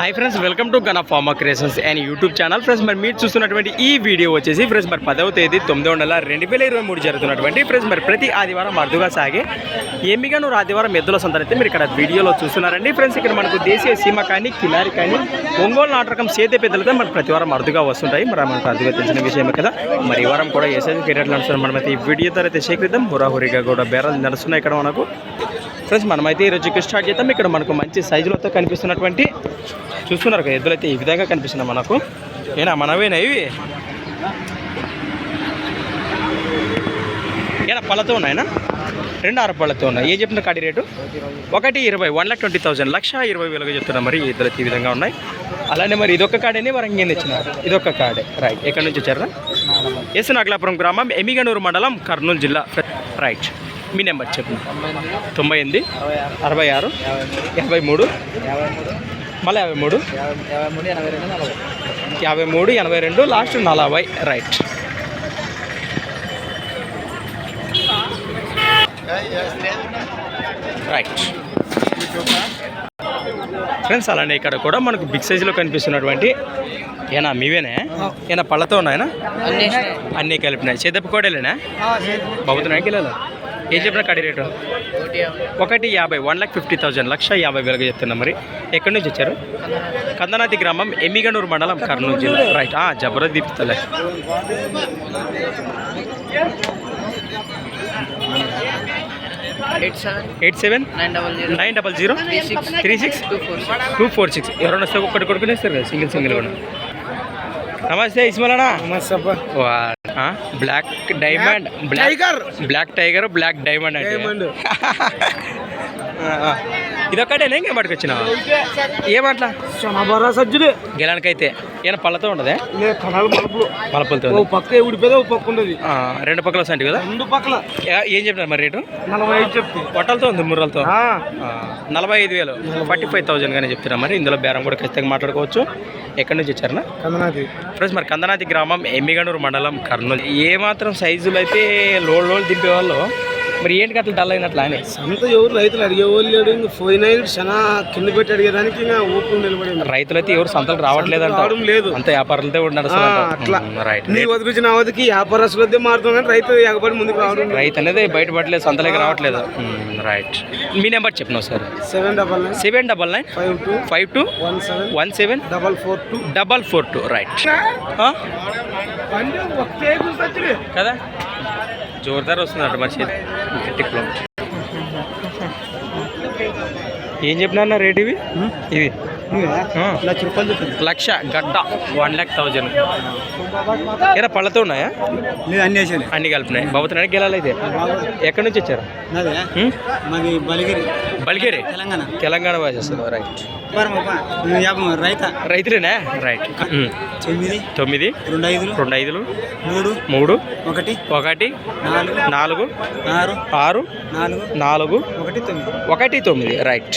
Hi friends welcome to Gana farmer creations and YouTube channel friends మరి మీరు చూస్తున్నటువంటి ఈ వీడియో వచ్చేసి ఫ్రెండ్స్ మరి పదవ తేదీ తొమ్మిదవ నెల రెండు వేల ఇరవై మూడు జరుగుతున్నటువంటి ఫ్రెండ్స్ మరి ప్రతి ఆదివారం అరుదుగా సాగే ఎమ్మిగానూరు ఆదివారం ఎద్దుల సంతనైతే మీరు ఇక్కడ వీడియోలో చూస్తున్నారండి. ఫ్రెండ్స్ ఇక్కడ మనకు దేశీయ సీమ కానీ కిలారి కానీ ఒంగోలు నాటకం సేతే పెద్దలతో మరి ప్రతి వారం అరుదుగా వస్తుంటాయి. మరి మనకు అరుదుగా తెలిసిన విషయమే కదా. మరి ఈ వారం కూడా ఏసైజ్ పీరియడ్లు నడుస్తున్నాం మనమైతే ఈ వీడియో ద్వారా అయితే సేకరిద్దాం. హురాహురిగా కూడా బేరాలు నడుస్తున్నాయి ఇక్కడ మనకు. ఫ్రెండ్స్ మనమైతే ఈ రోజుకి స్టార్ట్ చేద్దాం. ఇక్కడ మనకు మంచి సైజులతో కనిపిస్తున్నటువంటి చూస్తున్నారు కదా ఎద్దులైతే ఈ విధంగా కనిపిస్తున్నాయి మనకు. ఏనా మనవేనా ఇవి? ఏనా పళ్ళతో ఉన్నాయనా? రెండు ఆరు పళ్ళతో ఉన్నాయి. ఏ చెప్పిన కాడి రేటు? ఒకటి ఇరవై వన్ లాక్ ట్వంటీ థౌసండ్. లక్ష ఇరవై వేలుగా చెప్తున్నా మరి ఇద్దరు ఈ విధంగా ఉన్నాయి. అలానే మరి ఇదొక కాడేనే మరి ఇంకేం తెచ్చినారు ఇదొక కాడే. రైట్ ఎక్కడి నుంచి వచ్చారా? ఎస్ నాగలాపురం గ్రామం ఎమిగనూరు మండలం కర్నూలు జిల్లా. రైట్ మీ నెంబర్ చెప్పండి తొంభై ఎనిమిది అరవై ఆరు యాభై మూడు మళ్ళీ యాభై మూడు యాభై మూడు ఎనభై రెండు లాస్ట్ నలభై రైట్. రైట్. ఫ్రెండ్స్ అలానే ఇక్కడ కూడా మనకు బిగ్ సైజులో కనిపిస్తున్నటువంటి ఏనా మీవేనే? ఏనా పళ్ళతో ఉన్నాయనా? అన్నీ. కలిపినాయి. చేదప్ప కోడలేనా? బాబుతున్నాయి కిలోలు ఏం చెప్పిన కడి రేటు? ఒకటి యాభై వన్ లాక్ ఫిఫ్టీ థౌజండ్ లక్ష యాభై వేలుగా చెప్తున్నా మరి. ఎక్కడి నుంచి వచ్చారు? కందనాతి గ్రామం ఎమ్మిగనూరు మండలం కర్నూలు జిల్లా. Right Jabardasth దీపిస్తలే. Eight seven? Eight seven nine double zero? Three six? Three six two four six. Two four six ఎవరైనా వస్తే ఒక్కటి కొడుకునేస్తారు కదా సింగిల్ సింగిల్ కూడా. నమస్తే ఇస్మాలనా? Black diamond black tiger black tiger black diamond అంటే ఆ. ఇదొక్కటేనా ఇంకేం పట్టుకొచ్చినా ఏమట్లా గెలానికైతే ఏమైనా పళ్ళతో ఉండదే? లే కణాలు మలుపులు. పలపలతో ఓ పక్క ఊడిపోతే పక్క ఉండదు. రెండు పక్కల సంటి కదా? రెండు పక్కల. ఏ- చెప్పినారు మరి రేటు? నలభై ఐదు చెప్తే. పొట్టలతో ఉంది ముర్రలతో? నలభై ఐదు వేలు. ఫార్టీ ఫైవ్ థౌజండ్ కానీ చెప్తున్నా మరి. ఇందులో బేరం కూడా ఖచ్చితంగా మాట్లాడుకోవచ్చు. ఎక్కడి నుంచి వచ్చారనా కందనాది. ఫ్రెండ్స్ మరి కందనాతి గ్రామం ఎమ్మిగనూరు మండలం కర్నూలు. ఏ మాత్రం సైజులు అయితే లోడ్ లోడ్ దింపే వాళ్ళు మరి ఏంటి అట్లా డల్ అయినట్లా అని సంత ఎవరు రైతులు అడిగేవాళ్ళు లేడు ఇంక పోయినా చాలా కింద పెట్టి అడిగేదానికి ఇంకా ఓపెన్ నిలబడి రైతులు అయితే ఎవరు సంతలు రావట్లేదంట. రావడం లేదు. అంత వ్యాపారులతో అట్లా. రైట్ నీ వదిలించిన అవధికి వ్యాపారస్తులు వద్దే మారుతాం కానీ రైతు ఎగబడి ముందుకు రావడం రైతు అనేది బయటపడలేదు సంతలోకి రావట్లేదు. రైట్ మీ నెంబర్ చెప్పినావు sir? Seven double nine. Seven double nine. Five two. Five two. One seven. One seven. Double four two. Double four two right కదా? జోరుదార్ వస్తుందంట మరి కిలోమీటర్ ఏం చెప్పినా రేట్ ఇవి ఇవి. లక్ష రూపాయలు లక్ష గడ్డ వన్ ల్యాక్ థౌజండ్ ఏరా పళ్ళతో ఉన్నాయా? నేను అన్ని అన్ని కలిపినాయి. బాబుతున్నాయి గెలాలి అయితే ఎక్కడి నుంచి వచ్చారు? బలిగిరి. బలిగేరి? తెలంగాణ. తెలంగాణ వాసేస్తుంది రైట్ యాభై రైత. రైతులేనా? రైట్. తొమ్మిది. తొమ్మిది. రెండు ఐదులు. రెండు ఐదులు. మూడు. మూడు. ఒకటి. ఒకటి. నాలుగు. నాలుగు. ఆరు. ఆరు. నాలుగు. నాలుగు. ఒకటి తొమ్మిది. ఒకటి తొమ్మిది. రైట్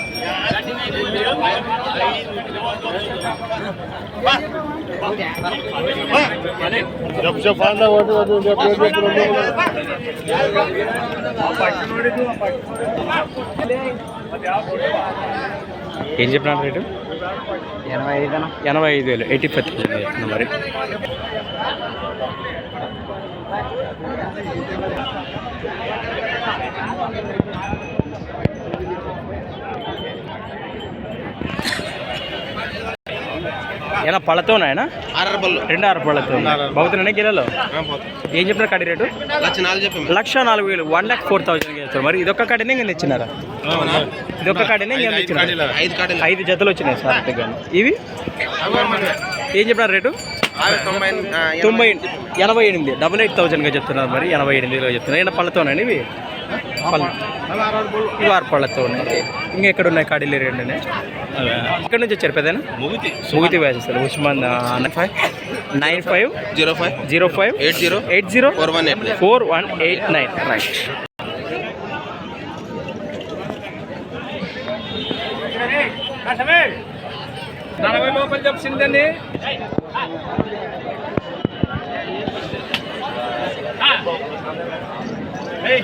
ఏం చెప్పినారు రేటు? ఎనభై ఐదు ఎనభై ఐదు వేలు ఎయిటీ ఫైవ్ థౌసండ్ చెప్తున్నా మరి. ఏనా పళ్ళతో ఉన్నాయనా ఆర్ఆర్ బల్లు రెండు ఆరు పళ్ళతో. బాగుతున్నాయి గిలలో ఏం చెప్పినారు కడి రేటు? లక్ష నాలుగు చెప్పాము లక్ష నాలుగు వేలు. వన్ ల్యాక్ ఫోర్ థౌసండ్ చేస్తారు మరి ఇదొక్క కాడనే ఇంకా ఇచ్చినారా ఇదొక్క కాడనే ఇంకా ఇచ్చినారా ఐదు జతలు వచ్చినాయి సార్ ఇవి? ఏం చెప్పినారు రేటు? తొంభై ఎనభై ఎనిమిది. డబల్ ఎయిట్ థౌజండ్గా చెప్తున్నారు మరి. ఎనభై ఎనిమిదిగా చెప్తున్నారు. ఏమైనా పళ్ళతోనండి ఇవి? పళ్ళ ఇవి ఆరు పళ్ళతో ఉన్నాయి ఇంకా ఎక్కడ ఉన్నాయి కాడీలు రెండు ఇక్కడ నుంచి వచ్చారు పెద్దనా? ముగితి. వేసేస్తారు Usman nine five. Nine five. Zero five. Zero five. Eight zero. Eight zero. Four one eight. Four one eight nine. Right నలభై లోపల చెప్పిందండి. ఏం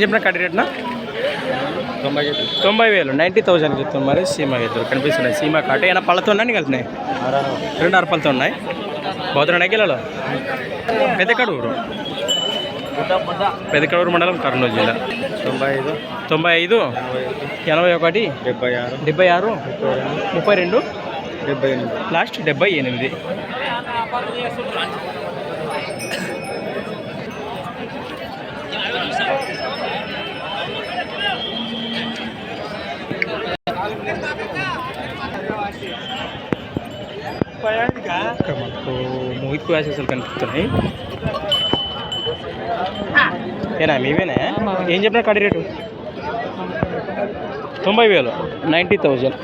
చెప్పిన కట్టి రేట్నా తొంభై తొంభై వేలు. నైంటీ థౌసండ్ చెప్తాం మరి సీమా ఎదురు కనిపిస్తున్నాయి. సీమా కాట. ఏమైనా పళ్ళతో ఉన్నాయి కలిపినాయి రెండు అరపలతో ఉన్నాయి. పోతున్నాయి కిలోలో పెద్దకడూరు. పెద్దకడూరు మండలం కర్నూలు జిల్లా. తొంభై ఐదు. తొంభై ఐదు. ఎనభై ఒకటి. డెబ్బై ఆరు. డెబ్బై ఆరు. ముప్పై రెండు. డెబ్బై ఎనిమిది. లాస్ట్ డెబ్బై ఎనిమిది ఇక్కడ మనకు క్లాసెస్ కనిపిస్తున్నాయి. ఏనా మీవేనా? ఏం చెప్పిన కడి రేటు? తొంభై వేలు నైంటీ థౌజండ్.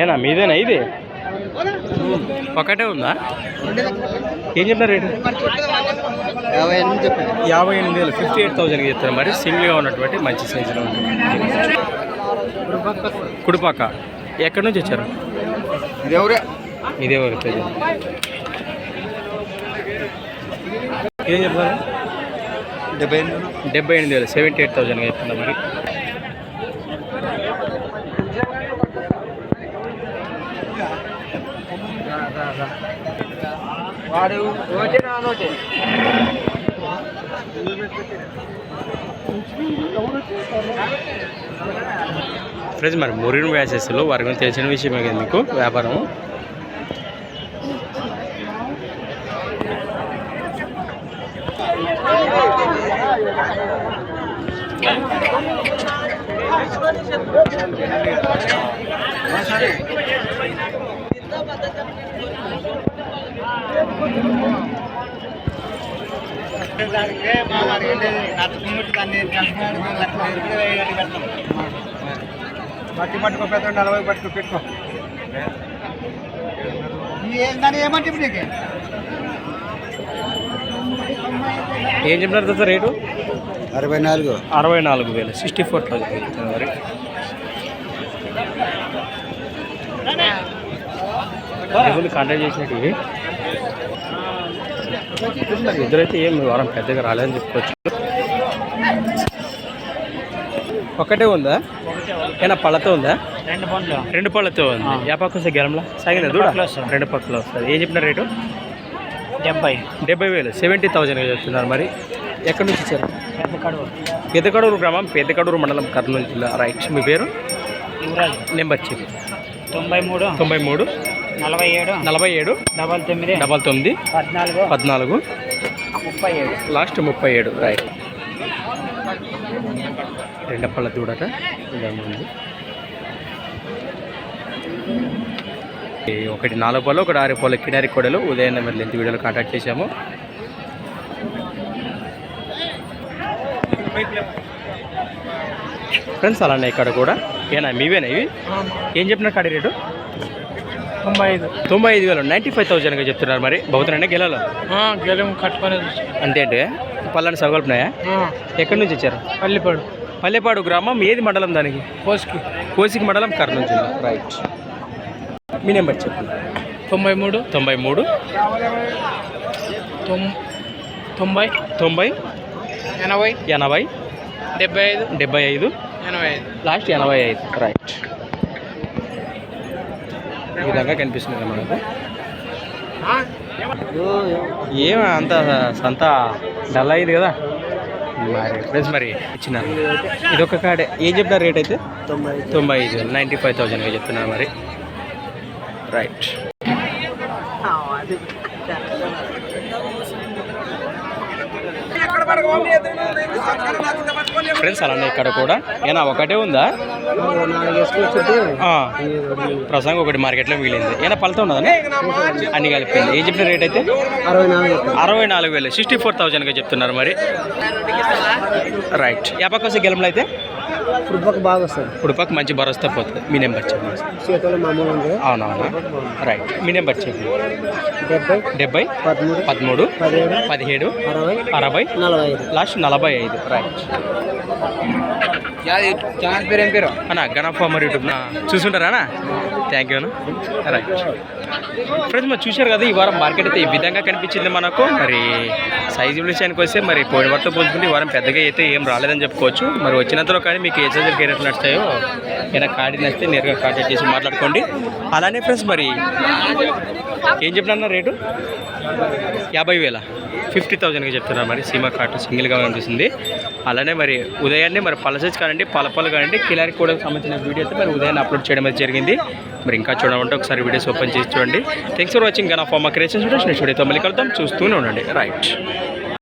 ఏనా మీదేనా ఇది? ఒకటే ఉందా? ఏం చెప్పిన రేటు? యాభై ఎనిమిది చెప్పండి. యాభై ఎనిమిది వేలు ఫిఫ్టీ ఎయిట్ థౌసండ్కి చెప్తారు మరి సింగిల్గా ఉన్నటువంటి మంచి సైజులో ఉంది. కుడిపాక ఎక్కడి నుంచి వచ్చారు? ఇది ఎవరే? ఇదే వరకు ఏం చెప్తారు డెబ్బై ఎనిమిది. డెబ్బై ఎనిమిది వేలు సెవెంటీ ఎయిట్ థౌసండ్గా చెప్తున్నా మరి. వాడు ఫ్రెండ్స్ మరి మురిన్ వ్యాసెస్లో వారి తెలిసిన విషయమే కదా మీకు? వ్యాపారం బట్టి పట్టుకో పెద్ద నలభై పట్టుకో పెట్టుకో. దాన్ని ఏమంటే ఇప్పుడు నీకు? ఏం చెప్పినారు కదా రేటు? అరవై నాలుగు. అరవై నాలుగు వేలు. సిక్స్టీ ఫోర్ థౌసండ్ మరి. కాంటాక్ట్ చేసినట్టు ఇద్దరైతే ఏం వారం పెద్దగా రాలేదని చెప్పుకోవచ్చు. ఒక్కటే ఉందా? ఏనా పళ్ళతో ఉందా? రెండు పళ్ళతో. ఉంది. ఏ పక్క వస్తే గెలంలా? సాగిన దూడ. రెండు పక్కలో వస్తుంది ఏం చెప్పిన రేటు? డెబ్బై. డెబ్బై వేలు. సెవెంటీ థౌజండ్గా చెప్తున్నారు మరి. ఎక్కడి నుంచి ఇచ్చారు పెద్దకడూరు. గ్రామం పెద్దకడూరు మండలం కర్నూలు జిల్లా. రైట్ మీ పేరు? నెంబర్ చెప్పి. తొంభై మూడు. తొంభై మూడు. నలభై ఏడు. నలభై ఏడు. డబల్ తొమ్మిది. డబల్ తొమ్మిది. పద్నాలుగు. పద్నాలుగు. ముప్పై ఏడు. లాస్ట్ ముప్పై ఏడు. రైట్ దూడట. దాని ముందు ఈ ఒకటి నాలుగు పళ్ళు ఒకటి ఆరు పళ్ళు కిడారి కొడలు ఉదయం నెంబర్ లెంత్ వీడియోలో కాంటాక్ట్ చేశాము. ఫ్రెండ్స్ అలానే ఇక్కడ కూడా. ఏనా? మీవేనా ఇవి? ఏం చెప్పిన కాడి రేటు? తొంభై ఐదు. తొంభై ఐదు వేలు. నైంటీ ఫైవ్ థౌసండ్గా చెప్తున్నారు మరి. బహుతున్నాయి గెలలో? గెలం కట్టుకొని అంతే అంటే పళ్ళని సగలుపున్నాయా ఎక్కడి నుంచి వచ్చారు? పల్లిపాడు. పల్లెపాడు గ్రామం ఏది మండలం దానికి? పోస్కి కోసికి మండలం కర్నూలు జిల్లా రైట్. మీ నెంబర్ చెప్పండి. తొంభై మూడు. తొంభై మూడు. తొంభై. తొంభై. ఎనభై. ఎనభై. డెబ్బై ఐదు. డెబ్బై ఐదు. ఎనభై ఐదు. లాస్ట్ ఎనభై ఐదు. రైట్. ఈ విధంగా కనిపిస్తుంది మనకు ఏమ అంత సంత డల్ అయింది కదా? మరి ఫ్రెండ్స్ మరి ఇచ్చిన ఇది ఒక కాడే ఏం చెప్తారు రేట్ అయితే? తొంభై తొంభై ఐదు. నైంటీ ఫైవ్ థౌజండ్గా చెప్తున్నారు మరి. రైట్. ఫ్రెండ్స్ అలానే ఇక్కడ కూడా. ఏనా ఒకటే ఉందా? ప్రసంగం ఒకటి మార్కెట్లో మిగిలింది. ఏనా పలత ఉన్నదా అన్ని కలిపింది. ఏం చెప్పిన రేట్ అయితే? అరవై నాలుగు అరవై నాలుగు వేలు. సిక్స్టీ ఫోర్ థౌజండ్గా చెప్తున్నారు మరి. రైట్ ఏ పక్క వస్తే గెలంలో అయితే? ఫుట్బాల్ బాగా వస్తుంది ఉడుపక్క మంచి భరోసా పోతుంది. మీ నెంబర్ చెప్పండి. చేతులు మామూలు ఉంది. అవునవునా? రైట్. మీ నెంబర్ చెప్పండి. డెబ్బై డెబ్బై పదమూడు పదమూడు పదిహేడు పదిహేడు అరవై అరవై నలభై ఐదు. లాస్ట్ నలభై ఐదు. రైట్. ఛానల్ పేరు ఏం పేరు? అన్న గణ ఫార్మర్ యూట్యూబ్ చూసుంటారా అన్న? థ్యాంక్ యూ అన్న. రైట్. ఫ్రెండ్స్ మరి చూశారు కదా ఈ వారం మార్కెట్ అయితే ఈ విధంగా కనిపించింది మనకు. మరి సైజు విషయానికి వస్తే మరి పోయిన వారితో పోల్చుకుంటే ఈ వారం పెద్దగా అయితే ఏం రాలేదని చెప్పుకోవచ్చు. మరి వచ్చినంతలో కానీ మీకు ఏ సైజులు క్యారెట్ నడుస్తాయో ఏదైనా కాడి నచ్చితే నేరుగా కాంటాక్ట్ చేసి మాట్లాడుకోండి. అలానే ఫ్రెండ్స్ మరి ఏం చెప్పినా రేటు? యాభై వేల. ఫిఫ్టీ థౌజండ్గా చెప్తున్నారు మరి. సీమా కార్డు సింగిల్గా కనిపిస్తుంది. అలానే మరి ఉదయాన్నే మరి పలసెస్ కానివ్వండి పలపలు కానివ్వండి కిలారి కూడా సంబంధించిన వీడియో అయితే మరి ఉదయాన్నే అప్లోడ్ చేయడం అయితే జరిగింది. మరి ఇంకా చూడమంటే ఒకసారి వీడియోస్ ఓపెన్ చేసి చూడండి. థ్యాంక్స్ ఫర్ వాచింగ్ గన్ ఆఫ్ మా క్రియేషన్ స్టూడెంట్స్ నెక్స్ట్ వీడియోతో మళ్ళీ కలుద్దాం. చూస్తూనే ఉండండి. రైట్